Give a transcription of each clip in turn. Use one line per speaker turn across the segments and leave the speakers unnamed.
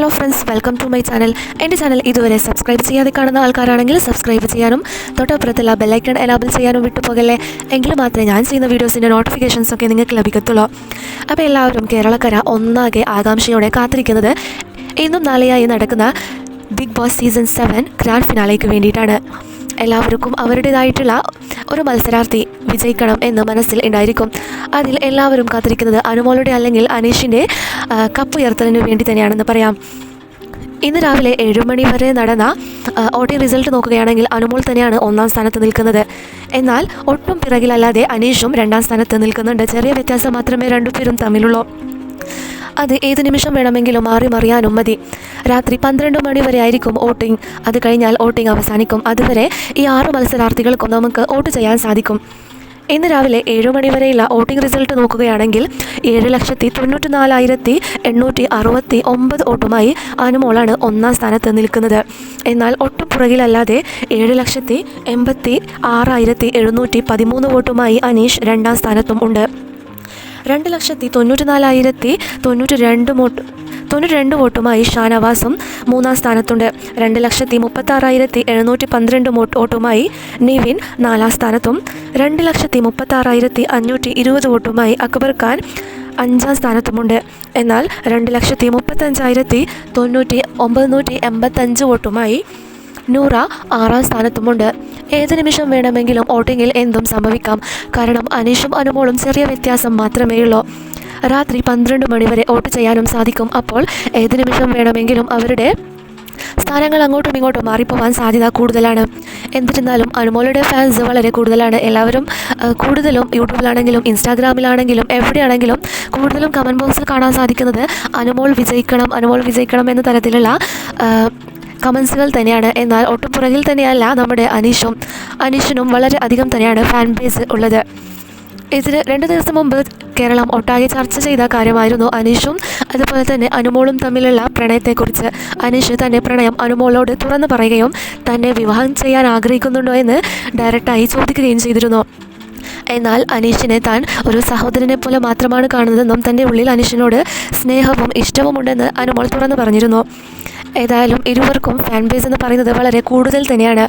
Hello friends welcome to my channel. എന്റെ channel ഇതുവരെ subscribe ചെയ്യാതെ കാണുന്ന ആൾക്കാരാണെങ്കിൽ സബ്സ്ക്രൈബ് ചെയ്യാനും തൊട്ടപ്പുറത്തുള്ള ബെല്ലൈക്കൺ എനാബിൾ ചെയ്യാനും വിട്ടുപോകല്ലേ? എങ്കിൽ മാത്രമേ ഞാൻ ചെയ്യുന്ന വീഡിയോസിന്റെ നോട്ടിഫിക്കേഷൻസ് ഒക്കെ നിങ്ങൾക്ക് ലഭിക്കത്തുള്ളൂ. അപ്പോൾ എല്ലാവരും കേരളക്കര ഒന്നാകെ ആകാംക്ഷയോടെ കാത്തിരിക്കുന്നത് ഇന്നും നാളെയായി നടക്കുന്ന Bigg Boss season seven grand ഫിനാലേക്ക് വേണ്ടിയിട്ടാണ്. എല്ലാവർക്കും അവരുടേതായിട്ടുള്ള ഒരു മത്സരാർത്ഥി വിജയിക്കണം എന്ന് മനസ്സിൽ ഉണ്ടായിരിക്കും. അതിൽ എല്ലാവരും കാത്തിരിക്കുന്നത് അനുമോളുടെ അല്ലെങ്കിൽ അനീഷിന്റെ കപ്പ് ഉയർത്തലിന് വേണ്ടി തന്നെയാണെന്ന് പറയാം. ഇന്ന് രാവിലെ ഏഴ് മണി വരെ നടന്ന ഓട്ടി റിസൾട്ട് നോക്കുകയാണെങ്കിൽ അനുമോൾ തന്നെയാണ് ഒന്നാം സ്ഥാനത്ത് നിൽക്കുന്നത്. എന്നാൽ ഒട്ടും പിറകിലല്ലാതെ അനീഷും രണ്ടാം സ്ഥാനത്ത് നിൽക്കുന്നുണ്ട്. ചെറിയ വ്യത്യാസം മാത്രമേ രണ്ടുപേരും തമ്മിലുള്ളൂ. അത് ഏത് നിമിഷം വേണമെങ്കിലും മാറി മറിയാനും മതി. രാത്രി പന്ത്രണ്ട് മണി വരെ ആയിരിക്കും വോട്ടിംഗ്. അത് കഴിഞ്ഞാൽ വോട്ടിംഗ് അവസാനിക്കും. അതുവരെ ഈ ആറ് മത്സരാർത്ഥികൾക്കും നമുക്ക് വോട്ട് ചെയ്യാൻ സാധിക്കും. ഇന്ന് രാവിലെ ഏഴ് മണിവരെയുള്ള വോട്ടിംഗ് റിസൾട്ട് നോക്കുകയാണെങ്കിൽ ഏഴ് ലക്ഷത്തി തൊണ്ണൂറ്റി നാലായിരത്തി എണ്ണൂറ്റി അറുപത്തി ഒമ്പത് വോട്ടുമായി അനുമോളാണ് ഒന്നാം സ്ഥാനത്ത് നിൽക്കുന്നത്. എന്നാൽ ഒട്ടും പുറകിലല്ലാതെ ഏഴ് ലക്ഷത്തി എൺപത്തി ആറായിരത്തി എഴുന്നൂറ്റി പതിമൂന്ന് വോട്ടുമായി അനീഷ് രണ്ടാം സ്ഥാനത്തും ഉണ്ട്. രണ്ട് ലക്ഷത്തി തൊണ്ണൂറ്റി നാലായിരത്തി തൊണ്ണൂറ്റി രണ്ട് വോട്ട് തൊണ്ണൂറ്റി രണ്ട് വോട്ടുമായി ഷാനവാസും മൂന്നാം സ്ഥാനത്തുണ്ട്. രണ്ട് ലക്ഷത്തി മുപ്പത്താറായിരത്തി എഴുന്നൂറ്റി പന്ത്രണ്ട് വോട്ട് വോട്ടുമായി നിവിൻ നാലാം സ്ഥാനത്തും രണ്ട് ലക്ഷത്തി മുപ്പത്താറായിരത്തി അഞ്ഞൂറ്റി ഇരുപത് വോട്ടുമായി അക്ബർ ഖാൻ അഞ്ചാം സ്ഥാനത്തുമുണ്ട്. എന്നാൽ രണ്ട് ലക്ഷത്തി മുപ്പത്തഞ്ചായിരത്തി തൊണ്ണൂറ്റി ഒമ്പത് എൺപത്തഞ്ച് വോട്ടുമായി നൂറ ആറാം സ്ഥാനത്തുമുണ്ട്. ഏത് നിമിഷം വേണമെങ്കിലും വോട്ടിങ്ങിൽ എന്തും സംഭവിക്കാം. കാരണം അനീഷും അനുമോളും ചെറിയ വ്യത്യാസം മാത്രമേ ഉള്ളൂ. രാത്രി പന്ത്രണ്ട് മണിവരെ വോട്ട് ചെയ്യാനും സാധിക്കും. അപ്പോൾ ഏത് നിമിഷം വേണമെങ്കിലും അവരുടെ സ്ഥാനങ്ങൾ അങ്ങോട്ടും ഇങ്ങോട്ടും മാറിപ്പോവാൻ സാധ്യത കൂടുതലാണ്. എന്നിരുന്നാലും അനുമോളുടെ ഫാൻസ് വളരെ കൂടുതലാണ്. എല്ലാവരും കൂടുതലും യൂട്യൂബിലാണെങ്കിലും ഇൻസ്റ്റാഗ്രാമിലാണെങ്കിലും എവിടെയാണെങ്കിലും കൂടുതലും കമന്റ് ബോക്സിൽ കാണാൻ സാധിക്കുന്നത് അനുമോൾ വിജയിക്കണം അനുമോൾ വിജയിക്കണം എന്ന തരത്തിലുള്ള കമൻസുകൾ തന്നെയാണ്. എന്നാൽ ഒട്ടും പുറകിൽ തന്നെയല്ല നമ്മുടെ അനീഷും. അനീഷിനും വളരെ അധികം തന്നെയാണ് ഫാൻ ബേസ് ഉള്ളത്. ഇതിന് രണ്ട് ദിവസം മുമ്പ് കേരളം ഒട്ടാകെ ചർച്ച ചെയ്ത കാര്യമായിരുന്നു അനീഷും അതുപോലെ തന്നെ അനുമോളും തമ്മിലുള്ള പ്രണയത്തെക്കുറിച്ച്. അനീഷ് തന്റെ പ്രണയം അനുമോളോട് തുറന്നു പറയുകയും തന്നെ വിവാഹം ചെയ്യാൻ ആഗ്രഹിക്കുന്നുണ്ടോ എന്ന് ഡയറക്റ്റായി ചോദിക്കുകയും ചെയ്തിരുന്നു. എന്നാൽ അനീഷിനെ താൻ ഒരു സഹോദരനെ പോലെ മാത്രമാണ് കാണുന്നതെന്നും തന്റെ ഉള്ളിൽ അനീഷിനോട് സ്നേഹവും ഇഷ്ടവും ഇഷ്ടവുമുണ്ടെന്ന് അനുമോൾ തുറന്നു പറഞ്ഞിരുന്നു. ഏതായാലും ഇരുവർക്കും ഫാൻ ബേസ് എന്ന് പറയുന്നത് വളരെ കൂടുതൽ തന്നെയാണ്.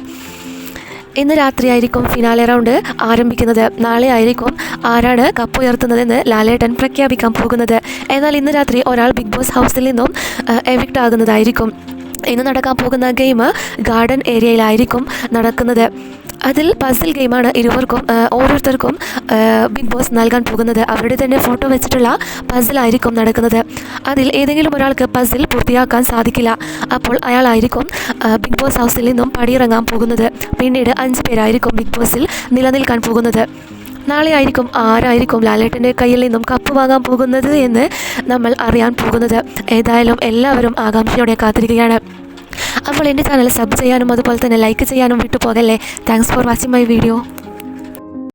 ഇന്ന് രാത്രിയായിരിക്കും ഫിനാലെ റൗണ്ട് ആരംഭിക്കുന്നത്. നാളെ ആയിരിക്കും ആരാണ് കപ്പ് ഉയർത്തുന്നതെന്ന് ലാലേട്ടൻ പ്രഖ്യാപിക്കാൻ പോകുന്നത്. എന്നാൽ ഇന്ന് രാത്രി ഒരാൾ ബിഗ് ബോസ് ഹൗസിൽ നിന്നും എവിക്റ്റ് ആകുന്നതായിരിക്കും. ഇന്ന് നടക്കാൻ പോകുന്ന ഗെയിം ഗാർഡൻ ഏരിയയിലായിരിക്കും നടക്കുന്നത്. അതിൽ പസിൽ ഗെയിമാണ് ഇരുവർക്കും ഓരോരുത്തർക്കും ബിഗ് ബോസ് നൽകാൻ പോകുന്നത്. അവരുടെ തന്നെ ഫോട്ടോ വെച്ചിട്ടുള്ള പസിലായിരിക്കും നടക്കുന്നത്. അതിൽ ഏതെങ്കിലും ഒരാൾക്ക് പസിൽ പൂർത്തിയാക്കാൻ സാധിക്കില്ല. അപ്പോൾ അയാളായിരിക്കും ബിഗ് ബോസ് ഹൗസിൽ നിന്നും പടിയിറങ്ങാൻ പോകുന്നത്. പിന്നീട് അഞ്ച് പേരായിരിക്കും ബിഗ് ബോസിൽ നിലനിൽക്കാൻ പോകുന്നത്. നാളെ ആയിരിക്കും ആരായിരിക്കും ലാലേട്ടന്റെ കയ്യിൽ നിന്നും കപ്പ് വാങ്ങാൻ പോകുന്നത് എന്ന് നമ്മൾ അറിയാൻ പോകുന്നത്. ഏതായാലും എല്ലാവരും ആകാംക്ഷയോടെ കാത്തിരിക്കുകയാണ്. അപ്പോൾ എന്റെ ചാനൽ സബ് ചെയ്യാനും അതുപോലെ തന്നെ ലൈക്ക് ചെയ്യാനും വിട്ടു വിട്ടുപോകല്ലേ? Thanks for watching my video